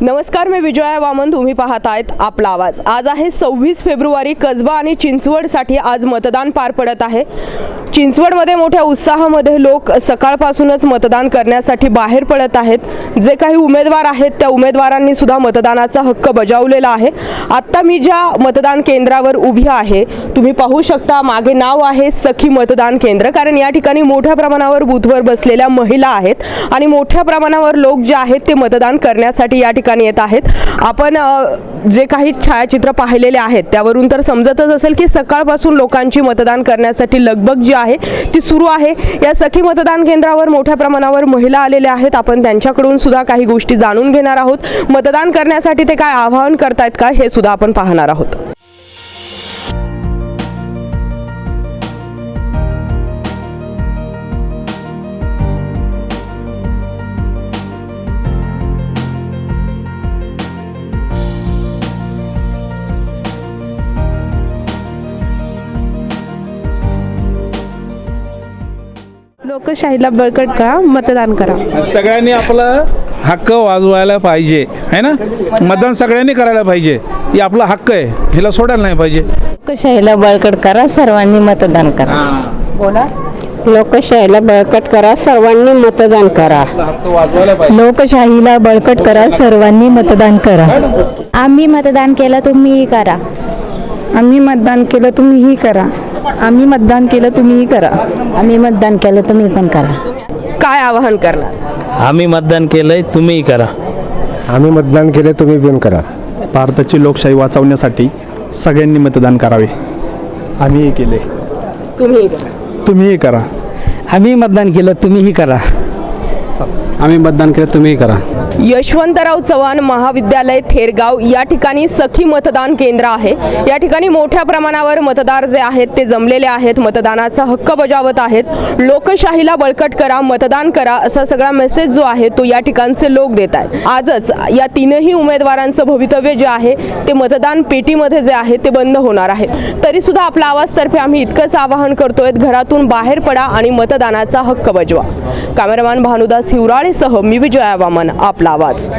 नमस्कार मी विजया वामन तुम्ही पाहत आहेत आपला आवाज. आज आहे सव्वीस फेब्रुवारी कसबा आणि चिंचवडसाठी आज मतदान पार पडत आहे. चिंचवडमध्ये मोठ्या उत्साहामध्ये लोक सकाळपासूनच मतदान करण्यासाठी बाहेर पडत आहेत. जे काही उमेदवार आहेत त्या उमेदवारांनी सुद्धा मतदानाचा हक्क बजावलेला आहे. आत्ता मी ज्या मतदान केंद्रावर उभी आहे तुम्ही पाहू शकता मागे नाव आहे सखी मतदान केंद्र. कारण या ठिकाणी मोठ्या प्रमाणावर बूथवर बसलेल्या महिला आहेत आणि मोठ्या प्रमाणावर लोक जे आहेत ते मतदान करण्यासाठी या ठिकाणी येत आहेत. आपण जे काही छायाचित्र पाहिलेले आहेत त्यावरून तर समजतच असेल की सकाळपासून लोकांची मतदान करण्यासाठी लगबग जी आहे ती सुरू आहे. या सखी मतदान केंद्रावर मोठ्या प्रमाणावर महिला आलेल्या आहेत. आपण त्यांच्याकडून सुद्धा काही गोष्टी जाणून घेणार आहोत. मतदान करण्यासाठी ते काय आवाहन करतायत का हे सुद्धा आपण पाहणार आहोत. लोकशाहीला बळकट करा मतदान करा. सगळ्यांनी आपला हक्क वाजवायला पाहिजे है ना? मतदान सगळ्यांनी करायला पाहिजे. हे आपला हक्क आहे हिला सोडायला नाही पाहिजे. लोकशाहीला बळकट करा सर्वांनी मतदान करा. बोला. लोकशाहीला बळकट करा सर्वांनी मतदान करा. आपला हक्क वाजवायला पाहिजे. लोकशाहीला बळकट करा सर्वांनी मतदान करा. आम्ही मतदान केलं तुम्हीही करा. आम्ही मतदान केलं तुम्हीही करा. आम्ही मतदान केलं तुम्हीही करा. आम्ही मतदान केलं तुम्ही पण करा. काय आवाहन करणार? आम्ही मतदान केलंय तुम्हीही करा. आम्ही मतदान केले तुम्ही पण करा. भारताची लोकशाही वाचवण्यासाठी सगळ्यांनी मतदान करावे. आम्हीही केले तुम्ही तुम्हीही करा. आम्ही मतदान केलं तुम्हीही करा. आम्ही मतदान केलं तुम्हीही करा. यशवंतराव चव्हाण महाविद्यालय थेरगाव या ठिकाणी सखी मतदान केंद्र आहे. या ठिकाणी मोठ्या प्रमाणावर मतदार जे आहेत ते जमलेले आहेत. मतदानाचा हक्क बजावत आहेत. लोकशाहीला बळकट करा मतदान करा असा सगळा मेसेज जो आहे तो या ठिकाणचे लोक देत आहेत. आजच या तीनही उमेदवारांचं भवितव्य जे आहे ते मतदान पेटीमध्ये जे आहे ते बंद होणार आहे. तरी सुद्धा आपला आवाजतर्फे आम्ही इतकंच आवाहन करतोय घरातून बाहेर पडा आणि मतदानाचा हक्क बजवा. कॅमेरामॅन भानुदास सह मी विजया वामन आपला आवाज.